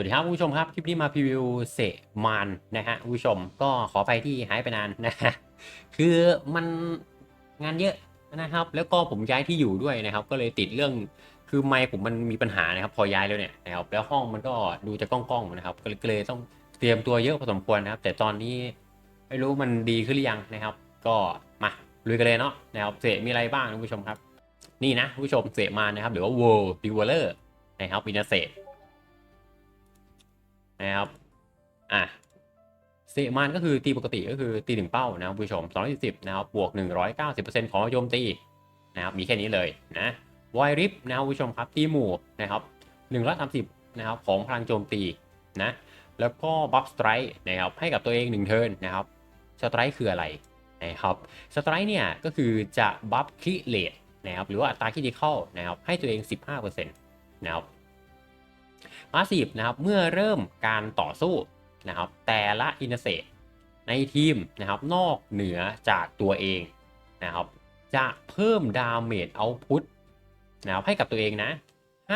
วัสดีครับผู้ชมครับ คลิปนี้มาพรีวิวเสมานนะฮะผู้ชมก็ขอไปที่หายไปนานนะฮะคือมันงานเยอะนะครับ แล้วก็ผมย้ายที่อยู่ด้วยนะครับ ก็เลยติดเรื่องคือไมค์ผมมันมีปัญหานะครับ พอย้ายแล้วเนี่ยนะครับแล้วห้องมันก็ดูจะก้องๆนะครับ ก็เลยเลยต้องเตรียมตัวเยอะพอสมควรนะครับ แต่ตอนนี้ไม่รู้มันดีขึ้นหรือยังนะครับ ก็มาลุยกันเลยเนาะนะครับเสมีอะไรบ้างผู้ชมครับ นี่นะผู้ชมเสมานนะครับหรือว่า World d e v e l o p e r นะครับวินาเศษ นะครับอะเซมานก็คือตีปกติก็คือตีหนึ่งเป้านะครับผู้ชม210นะครับบวก 190%ของโจมตีนะครับมีแค่นี้เลยนะไวริฟนะครับผู้ชมครับตีหมู่นะครับ130นะครับของพลังโจมตีนะแล้วก็บัฟสไตร์นะครับให้กับตัวเอง1เทิร์นนะครับสไตร์คืออะไรนะครับสไตร์เนี่ยก็คือจะบัฟคิเลตนะครับหรือว่าอัตราคิดิเข้านะครับให้ตัวเอง 15%นะครับ พาสีฟนะครับเมื่อเริ่มการต่อสู้นะครับแต่ละอินเตอร์ในทีมนะครับนอกเหนือจากตัวเองนะครับจะเพิ่มดาเมจเอาพุตนะครับให้กับตัวเองนะ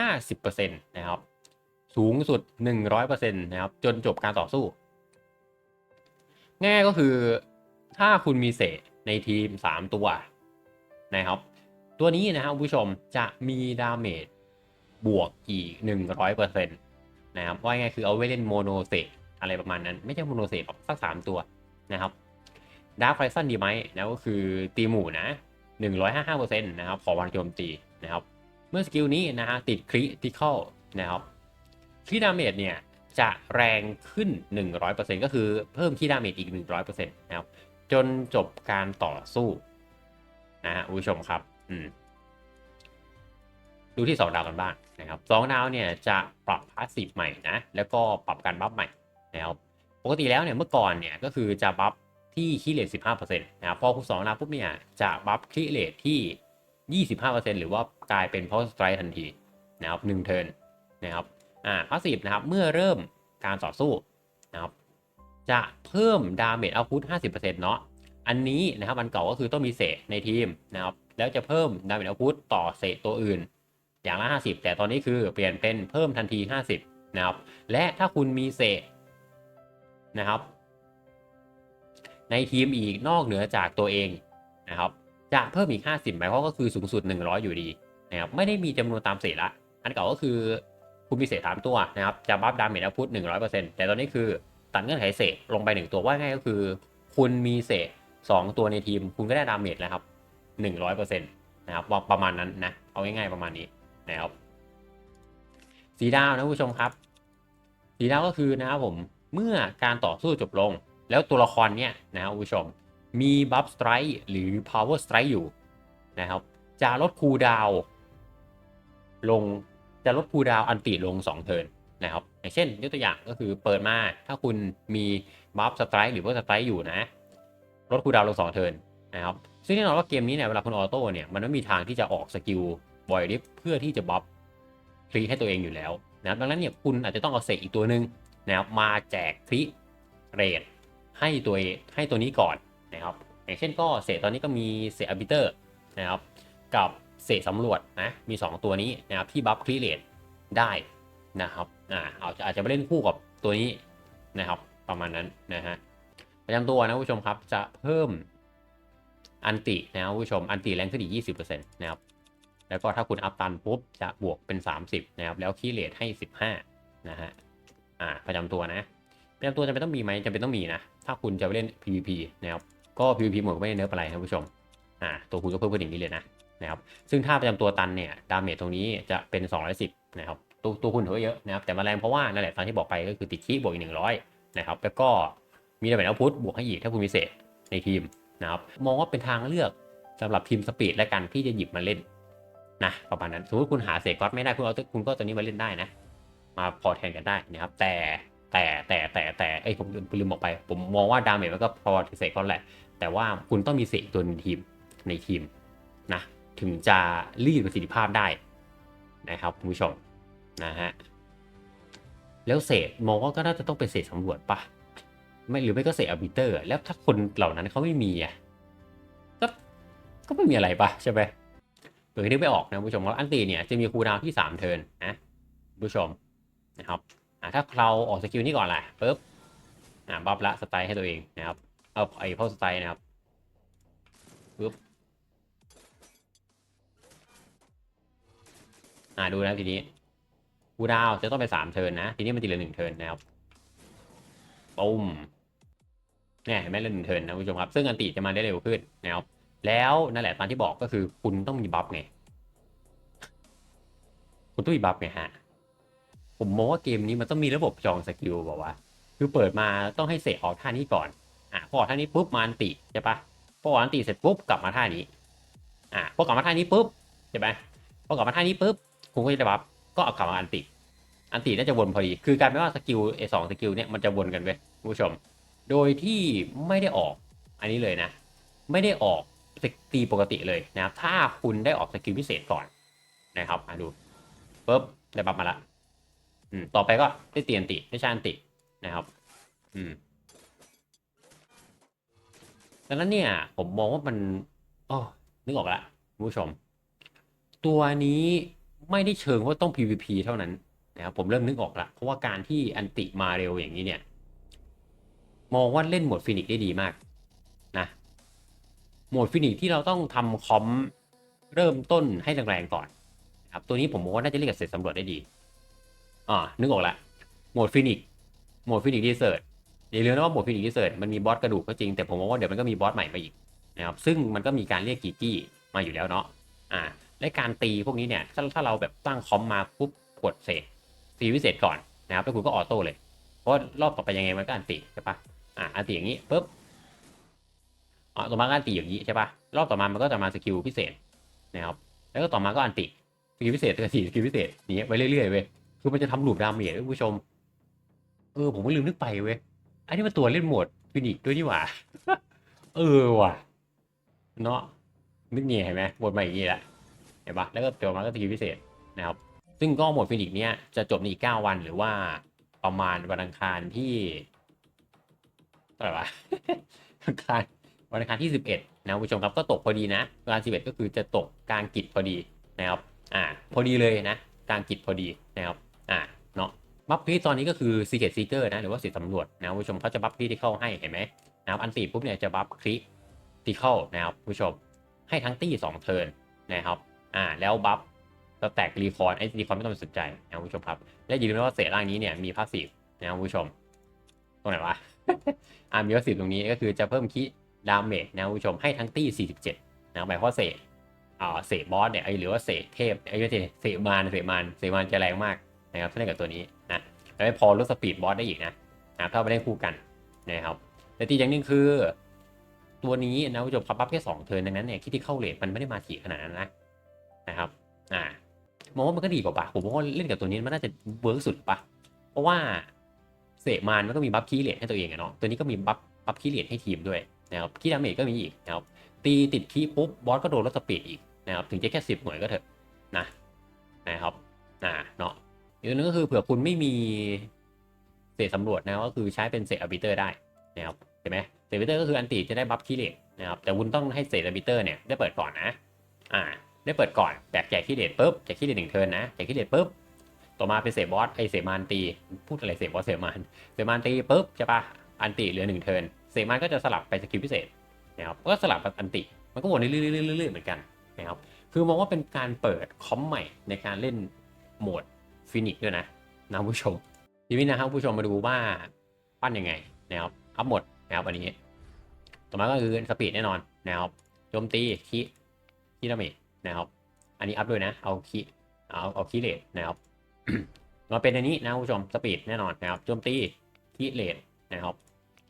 50%นะครับสูงสุด 100%นะครับจนจบการต่อสู้ง่ายก็คือถ้าคุณมีเศษในทีม 3 ตัวนะครับ ตัวนี้นะครับผู้ชมจะมีดาเมจบวกอีก 100%นะครับว่าง่ายคือเอาไว้เล่นโมโนเซอะไรประมาณนั้น ไม่ใช่โมโนเซตหรอกสัก3ตัวนะครับดาร์คไฟซันดีไหมนะก็คือตีหมู่นะ 155%นะครับขอวันโจมตีนะครับ เมื่อสกิลนี้นะฮะติดคริติคอลนะครับคริดาเมจเนี่ยจะแรงขึ้น 100%ก็คือเพิ่มคีดาเมจอีก 100%นะครับ จนจบการต่อสู้นะฮะผู้ชมครับ อืม ดูที่ 2 ดาวกันบ้างนะครับสดาวเนี่ยจะปรับพาสซีฟใหม่นะแล้วก็ปรับการบัฟใหม่นะครับปกติแล้วเนี่ยเมื่อก่อนเนี่ยก็คือจะบัฟที่คีเลท15%นะครับพอคุณสองดาวปุ๊บเนี่ยจะบัฟคีเลทที่25%หรือว่ากลายเป็นพอสไตร์ทันทีนะครับหนึ่งเทิร์นนะครับอ่าพาสซีฟนะครับเมื่อเริ่มการต่อสู้นะครับจะเพิ่มดาเมจเอาพุท50%เนาะอันนี้นะครับอันเก่าก็คือต้องมีเศษในทีมนะครับแล้วจะเพิ่มดาเมจเอาพุทต่อเศษตัวอื่น อย่างละ 50 แต่ตอนนี้คือเปลี่ยนเป็นเพิ่มทันที 50 นะครับ และถ้าคุณมีเศษนะครับ ในทีมอีกนอกเหนือจากตัวเองนะครับ จะเพิ่มอีก 50 หมายความว่าก็คือสูงสุด 100 อยู่ดีนะครับ ไม่ได้มีจำนวนตามเศษละ อันเก่าก็คือคุณมีเศษสามตัวนะครับจะบัฟดาเมจอาพุท100%แต่ตอนนี้คือตัดเงื่อนไขเศษลงไป1ตัวว่าง่ายก็คือ คุณมีเศษ2ตัวในทีม คุณก็ได้ดาเมจแล้วครับ100%นะครับประมาณนั้นนะ เอาง่ายๆประมาณนี้ นะครับ สีดาวนะผู้ชมครับ สีดาวก็คือนะครับผมเมื่อการต่อสู้จบลง แล้วตัวละครเนี่ยนะครับผู้ชมมีบัฟสไตร์หรือ power strike อยู่นะครับ จะลดคูดาวลงจะลดคูดาวอันติลง 2 เทิร์นนะครับอย่างเช่นยกตัวอย่างก็คือเปิดมาถ้าคุณมีบัฟสไตร์หรือว่าสไตร์อยู่นะลดคูดาวลง 2 เทิร์นนะครับซึ่งแน่นอนว่าเกมนี้เนี่ยเวลาคุณออโต้เนี่ยมันไม่มีทางที่จะออกสกิล บอยริฟเพื่อที่จะบัฟฟรีให้ตัวเองอยู่แล้วนะครับดังนั้นเนี่ยคุณอาจจะต้องเอาเศษอีกตัวหนึ่งนะครับมาแจกฟรีเรทให้ตัวให้ตัวนี้ก่อนนะครับอย่างเช่นก็เศษตอนนี้ก็มีเศษอับิเตอร์นะครับกับเศษสำรวจนะมี 2 ตัวนี้นะครับที่บัฟฟรีเรทได้นะครับอ่าอาจจะอาจจะไปเล่นคู่กับตัวนี้นะครับประมาณนั้นนะฮะประจำตัวนะผู้ชมครับจะเพิ่มอันตินะครับผู้ชมอันติแรงขึ้นอีก 20%นะครับ แล้วก็ถ้าคุณอัพตันปุ๊บจะบวกเป็น 30 นะครับ แล้วคีเลทให้ 15 นะฮะ อ่า ประจำตัวนะ ประจำตัวจะเป็นต้องมีไหมจะเป็นต้องมีนะ ถ้าคุณจะไปเล่น PVP นะครับ ก็ PVP หมดไม่ได้เนื้ออะไรครับผู้ชม อ่า ตัวคุณก็เพิ่มขึ้นอย่างนี้เลยนะ นะครับ ซึ่งถ้าประจำตัวตันเนี่ย ดาเมจตรงนี้จะเป็น 210 นะครับ ตัวตัวคุณถือเยอะนะครับ แต่มาแรงเพราะว่านั่นแหละตามที่บอกไปก็คือติดคีบวกอีก100 นะครับ แล้วก็มีดาเมจเอาพุทบวกให้อีกถ้าคุณมีเศษในทีมนะครับ มองว่าเป็นทางเลือกสำหรับทีมสปีดและกันที่จะหยิบมาเล่น นะประมาณนั้นสมมติคุณหาเศษก๊อตไม่ได้คุณเอาคุณก็ตัวนี้มาเล่นได้นะ มาพอแทนกันได้นะครับ แต่แต่แต่แต่แต่ไอ้ผมลืมบอกไป ผมมองว่าดาเมจมันก็พอเศษก๊อตแหละ แต่ว่าคุณต้องมีเศษตัวในทีมในทีมนะถึงจะรีดประสิทธิภาพได้นะครับคุณผู้ชมนะฮะแล้วเศษมองว่าก็น่าจะต้องเป็นเศษสำรวจปะไม่หรือไม่ก็เศษอัลบิเตอร์ แล้วถ้าคนเหล่านั้นเขาไม่มีอะก็ก็ไม่มีอะไรปะใช่ไหม เปิดนึกไม่ออกนะผู้ชมว่าอันตีเนี่ยจะมีคูดาวที่ 3 เทิร์นนะผู้ชมนะครับถ้าเราออกสกิลนี้ก่อนแหละปุ๊บบัฟละสไตล์ให้ตัวเองนะครับเอาไอ้พวกสไตล์นะครับปุ๊บอ่าดูนะทีนี้กูดาวจะต้องไปสามเทิร์นนะ ทีนี้มันทีละหนึ่งเทิร์นนะครับปุ้มเนี่ยเห็นไหมละหนึ่งเทิร์นนะคุณผู้ชมครับ ซึ่งอันติจะมาได้เร็วขึ้นนะครับ แล้วนั่นแหละตามที่บอกก็คือคุณต้องมีบัฟไง คุณต้องมีบัฟไงฮะ ผมมองว่าเกมนี้มันต้องมีระบบจองสกิลบอกว่า คือเปิดมาต้องให้เสกออกท่านี้ก่อน อะพอออกท่านี้ปุ๊บมาอันติใช่ปะพอออกอันติเสร็จปุ๊บกลับมาท่านี้ อะพอกลับมาท่านี้ปุ๊บใช่ไหมพอกลับมาท่านี้ปุ๊บคุณก็จะได้บัฟก็เอากลับมาอันติ อันติน่าจะวนพอดี คือการไม่ว่าสกิลไอ้สองสกิลเนี่ยมันจะวนกันเว้ยผู้ชม โดยที่ไม่ได้ออกอันนี้เลยนะ ไม่ได้ออก ตีปกติเลยนะครับ ถ้าคุณได้ออกสกิลพิเศษก่อนนะครับอะดูปุ๊บได้บัฟมาละอืมต่อไปก็ได้เตียนติได้ชานตินะครับ อืมดังนั้นเนี่ย ผมมองว่ามันอ๋อนึกออกละผู้ชม ตัวนี้ไม่ได้เชิงว่าต้อง PVP เท่านั้นนะครับผมเริ่มนึกออกละเพราะว่าการที่อันติมาเร็วอย่างนี้เนี่ย มองว่าเล่นหมดฟินิกได้ดีมาก หมดฟินิกที่เราต้องทำคอมเริ่มต้นให้แรงๆก่อนครับตัวนี้ผมมองว่าน่าจะเล่นกับเสร็จสำรวจได้ดีอ่านึกออกละโหมดฟินิกโหมดฟินิกดีเซิร์ตอย่าลืมนะว่าโหมดฟินิกดีเซิร์ตมันมีบอสกระดูกก็จริง แต่ผมมองว่าเดี๋ยวมันก็มีบอสใหม่มาอีกนะครับซึ่งมันก็มีการเรียกกีจี้มาอยู่แล้วเนาะอ่าและการตีพวกนี้เนี่ยถ้าถ้าเราแบบตั้งคอมมาปุ๊บกดเสร็จตีวิเศษก่อนนะครับแล้วคุณก็ออโต้เลย เพราะรอบต่อไปยังไงมันก็อันติใช่ปะอ่าอันติอย่างนี้ปุ๊บ อ๋อต่อมาก็อันติอย่างนี้ใช่ปะรอบต่อมามันก็จะมาสกิลพิเศษนะครับแล้วก็ต่อมาก็อันติสกิลพิเศษสกิลสกิลพิเศษอย่างเงี้ยไปเรื่อยๆเว้ยคือมันจะทำหลูปดาเมจด้วยคุณผู้ชม เออผมก็ลืมนึกไปเว้ยอันนี้มันตัวเล่นโหมดฟินิกด้วยนี่หว่า เออว่ะเนาะนึกเนี่ยเห็นไหมโหมดใหม่อย่างนี้แหละเห็นปะแล้วก็ตัวมาก็สกิลพิเศษนะครับ ซึ่งก็โหมดฟินิกเนี้ยจะจบในอีก9วันหรือว่าประมาณวันอังคารที่เท่าไรวะอังคาร วันอังคารที่ 11นะคุณผู้ชมครับก็ตกพอดีนะวันอังคาร11 ก็คือจะตกกลางกิจพอดีนะครับอ่าพอดีเลยนะกลางกิจพอดีนะครับอ่าเนาะบัฟพี่ตอนนี้ก็คือ Secret Seeker นะหรือว่าสิทธิสำรวจนะคุณผู้ชมเขาจะบัฟพี่ที่เข้าให้เห็นไหมนะครับอันตีปุ๊บเนี่ยจะบัฟคลิที่เข้านะครับผู้ชมให้ทั้งตี้สองเทิร์นนะครับอ่าแล้วบัฟแล้วแตกรีคอร์ไอ้รีคอร์ไม่ต้องไปสนใจนะคุณผู้ชมครับ และอย่าลืมว่าเศษร่างนี้เนี่ยมีพาสซีฟนะคุณผู้ชม ตรงไหนวะอ่ามีพาสซีฟตรงนี้ก็คือจะเพิ่มคิ ดาเมจนะคุณผู้ชมให้ทั้งตี้ 47 นะครับหมายความว่าเศษอ่าเสกบอสเนี่ยไอหรือว่าเสกเทพไอ้ไม่ใช่เสกมารเสกมารเสกมารจะแรงมากนะครับถ้าเล่นกับตัวนี้นะแล้วไม่พอลดสปีดบอสได้อีกนะนะถ้าไปเล่นคู่กันนะครับแต่ตีอย่างนึงคือ ตัวนี้นะคุณผู้ชมครับบัฟแค่สองเทิร์นดังนั้นเนี่ยคิดที่เข้าเลทมันไม่ได้มาถี่ขนาดนั้นนะนะครับอ่ามองว่ามันก็ดีกว่าปะผมว่าเล่นกับตัวนี้มันน่าจะเวิร์กสุดปะเพราะว่าเสกมารมันก็มีบัฟคีเลทให้ตัวเองอะเนาะตัวนี้ก็มีบัฟบัฟคีเลทให้ทีมด้วย นะครับคีดาเมจก็มีอีกนะครับตีติดคีปุ๊บบอสก็โดนลดสปีดอีกนะครับถึงจะแค่สิบหน่วยก็เถอะนะนะครับอ่าเนาะอีกตัวนึงก็คือเผื่อคุณไม่มีเศษสำรวจนะก็คือใช้เป็นเศษอบิเตอร์ได้นะครับเห็นไหมเศษอบิเตอร์ก็คืออันติจะได้บัฟคีเลตนะครับแต่คุณต้องให้เศษอบิเตอร์เนี่ยได้เปิดก่อนนะอ่าได้เปิดก่อนแบกแจกคีเลตปุ๊บแจกคีเลตหนึ่งเทิร์นนะแจกคีเลตปุ๊บต่อมาเป็นเศษบอสไอเศษมานตีพูดอะไรเศษบอสเศษมานเศษมานตีปุ๊บใช่ปะอันติเหลือหนึ่งเทิร์น เศษมานก็จะสลับไปสกิลพิเศษนะครับก็สลับกับอันติ มันก็วนเรื่อยๆเหมือนกันนะครับคือมองว่าเป็นการเปิดคอมใหม่ในการเล่นโหมดฟินิกด้วยนะนะผู้ชมทีนี้นะครับผู้ชมมาดูว่าปั้นยังไงนะครับอัพหมดนะครับอันนี้ ต่อมาก็คือสปีดแน่นอนนะครับโจมตีคีคีดาเมจนะครับ อันนี้อัพด้วยนะ เอาคีเอาเอาคีเลทนะครับมาเป็นอันนี้นะผู้ชมสปีดแน่นอนนะครับโจมตีคีเลทนะครับ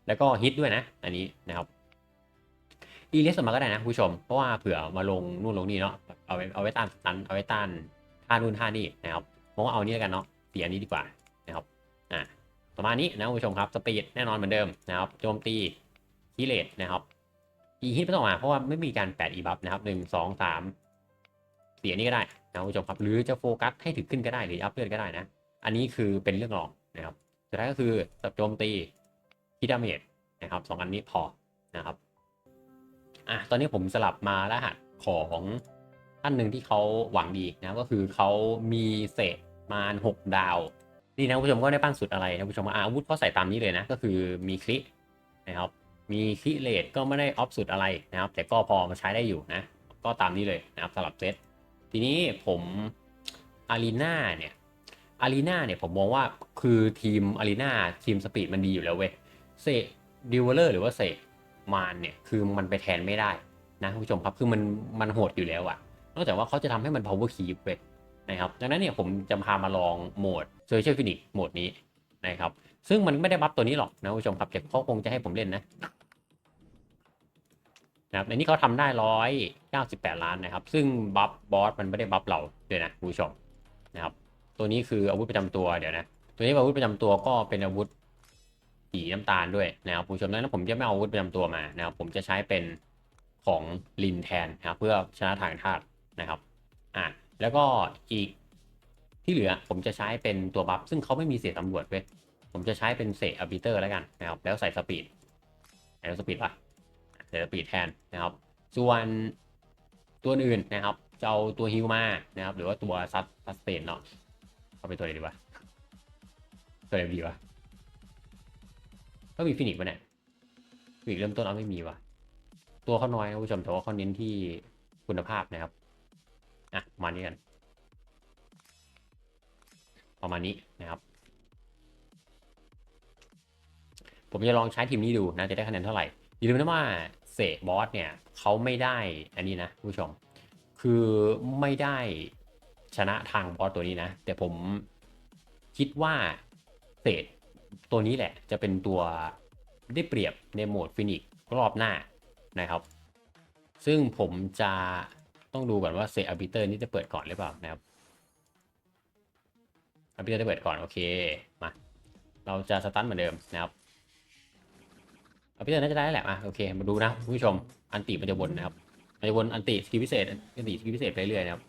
แล้วก็ฮิตด้วยนะ อันนี้นะครับอีเลสมาก็ได้นะผู้ชม เพราะว่าเผื่อมาลงนู่นลงนี่เนาะแบบเอาไว้เอาไว้ต้านสตันเอาไว้ต้านท่านู่นท่านี่นะครับมองว่าเอานี้แล้วกันเนาะเปลี่ยนนี้ดีกว่านะครับอ่าประมาณนี้นะผู้ชมครับสปีดแน่นอนเหมือนเดิมนะครับโจมตีคีเลตนะครับอีฮิตไม่ต้องมาเพราะว่าไม่มีการแปดอีบัฟนะครับหนึ่งสองสามเสียนี้ก็ได้นะผู้ชมครับหรือจะโฟกัสให้ถึงขึ้นก็ได้หรืออัพเลือดก็ได้นะ อันนี้คือเป็นเรื่องรองนะครับสุดท้ายก็คือโจมตี คีดาเมจนะครับสองอันนี้พอนะครับอะตอนนี้ผมสลับมารหัสของท่านหนึ่งที่เขาหวังดีนะก็คือเขามีเศษมารหกดาวนี่นะผู้ชมก็ได้ปั้นสุดอะไรนะผู้ชมอาอาวุธก็ใส่ตามนี้เลยนะ ก็คือมีคลินะครับมีคลิเลทก็ไม่ได้ออฟสุดอะไรนะครับ แต่ก็พอมาใช้ได้อยู่นะ ก็ตามนี้เลยนะครับสำหรับเซตทีนี้ผมอารีนาเนี่ยอารีนาเนี่ยผมมองว่าคือทีมอารีนาทีมสปีดมันดีอยู่แล้วเว้ย เซดิวเลอร์หรือว่าเซมานเนี่ยคือมันไปแทนไม่ได้นะคุณผู้ชมครับคือมันมันโหดอยู่แล้วอะนอกจากว่าเขาจะทำให้มัน power keep เว้ยนะครับดังนั้นเนี่ยผมจะพามาลองโหมด Social Phoenix โหมดนี้นะครับซึ่งมันไม่ได้บัฟตัวนี้หรอกนะคุณผู้ชมครับแต่เขาคงจะให้ผมเล่นนะนะครับในนี้เขาทำได้ร้อยเก้าสิบแปดล้านนะครับ ซึ่งบัฟบอสมันไม่ได้บัฟเราด้วยนะคุณผู้ชมนะครับตัวนี้คืออาวุธประจำตัวเดี๋ยวนะตัวนี้อาวุธประจำตัวก็เป็นอาวุธ สีน้ำตาลด้วยนะครับผู้ชมดังนั้นผมจะไม่เอาอาวุธประจำตัวมานะครับผมจะใช้เป็นของลินแทนนะครับเพื่อชนะทางธาตุนะครับอะแล้วก็อีกที่เหลือผมจะใช้เป็นตัวบัฟซึ่งเขาไม่มีเศษตำรวจเว้ยผมจะใช้เป็นเศษอ r บิเตอร์แล้วกันนะครับแล้วใส่สปีดแล้วสปีดปะใส่สปีดแทนนะครับ ส่วนตัวอื่นนะครับจะเอาตัวฮิวมานะครับหรือว่าตัวซับซัสเตนเนาะเอาเป็นตัวไหนดีวะตัวไหนดีวะ ก็มีฟินิกส์ปะเนี่ยฟินิกส์เริ่มต้นเอาไม่มีวะตัวเขาน้อยนะคุณผู้ชมแต่ว่าเขาเน้นที่คุณภาพนะครับ อะประมาณนี้กันประมาณนี้นะครับ ผมจะลองใช้ทีมนี้ดูนะจะได้คะแนนเท่าไหร่อย่าลืมนะว่าเสกบอสเนี่ยเขาไม่ได้อันนี้นะผู้ชม คือไม่ได้ชนะทางบอสตัวนี้นะ แต่ผมคิดว่าเศษ ตัวนี้แหละจะเป็นตัวได้เปรียบในโหมดฟินิกรอบหน้านะครับ ซึ่งผมจะต้องดูก่อนว่าเซอาร์บิเตอร์นี่จะเปิดก่อนหรือเปล่านะครับอาร์บิเตอร์จะเปิดก่อนโอเคมาเราจะสตาร์ทเหมือนเดิมนะครับอาร์บิเตอร์น่าจะได้แหละมาโอเคมาดูนะคุณผู้ชมอันติมันจะวนนะครับมันจะวนอันติสกิลพิเศษอันติสกิลพิเศษไปเรื่อยนะครับ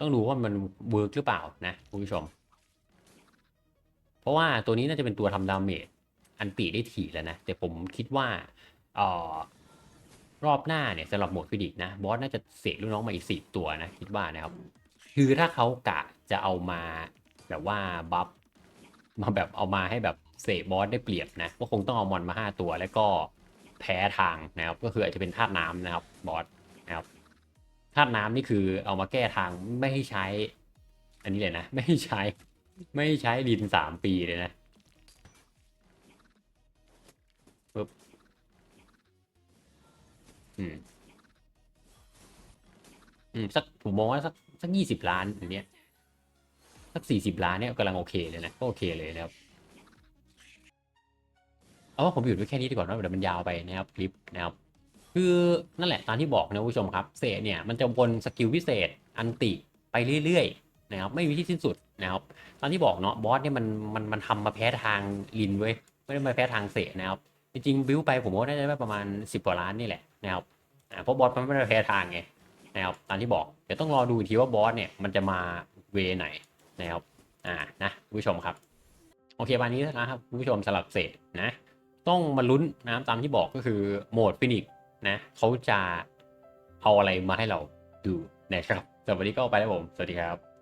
ต้องดูว่ามันเวิร์กหรือเปล่านะคุณผู้ชม เพราะว่าตัวนี้น่าจะเป็นตัวทำดาเมจอันตีได้ถี่แล้วนะ แต่ผมคิดว่าออรอบหน้าเนี่ยสำหรับโหมดฟิดิกนะบอสน่าจะเสกลูกน้องมาอีกสิบตัวนะคิดว่านะครับ คือถ้าเขากะจะเอามาแบบว่าบัฟมาแบบเอามาให้แบบเสกบอสได้เปรียบนะก็คงต้องเอามอนมาห้าตัว แล้วก็แพ้ทางนะครับ ก็คืออาจจะเป็นธาตุน้ำนะครับบอสนะครับ ธาตุน้ำนี่คือเอามาแก้ทางไม่ให้ใช้ อันนี้เลยนะ ไม่ให้ใช้ ไม่ให้ใช้ดินสามปีเลยนะปึ๊บอืม อืม สักผมมองว่าสักสักยี่สิบล้านอันเนี้ยสักสี่สิบล้านเนี่ยกำลังโอเคเลยนะก็โอเคเลยนะครับเอาว่าผมหยุดไว้แค่นี้ดีกว่านะเดี๋ยวมันยาวไปนะครับคลิปนะครับ คือนั่นแหละตามที่บอกนะคุณผู้ชมครับเศษเนี่ยมันจะวนสกิลพิเศษอันติไปเรื่อยๆนะครับไม่มีที่สิ้นสุดนะครับตามที่บอกเนาะบอสเนี่ยมันมันมันทำมาแพ้ทางลินเว้ยไม่ได้มาแพ้ทางเศษนะครับจริงๆบิวไปผมว่าน่าจะได้ประมาณ 10กว่าล้านนี่แหละนะครับเพราะบอสมันไม่ได้แพ้ทางไงนะครับตามที่บอกเดี๋ยวต้องรอดูอีกทีว่าบอสเนี่ยมันจะมาเวไหนนะครับอ่านะคุณผู้ชมครับโอเควันนี้นะครับคุณผู้ชมสลับเศษนะต้องมาลุ้นนะครับตามที่บอกก็คือโหมดฟินิก นะเขาจะเอาอะไรมาให้เราดูนะครับสำหรับวันนี้ก็ไปแล้วผม สวัสดีครับ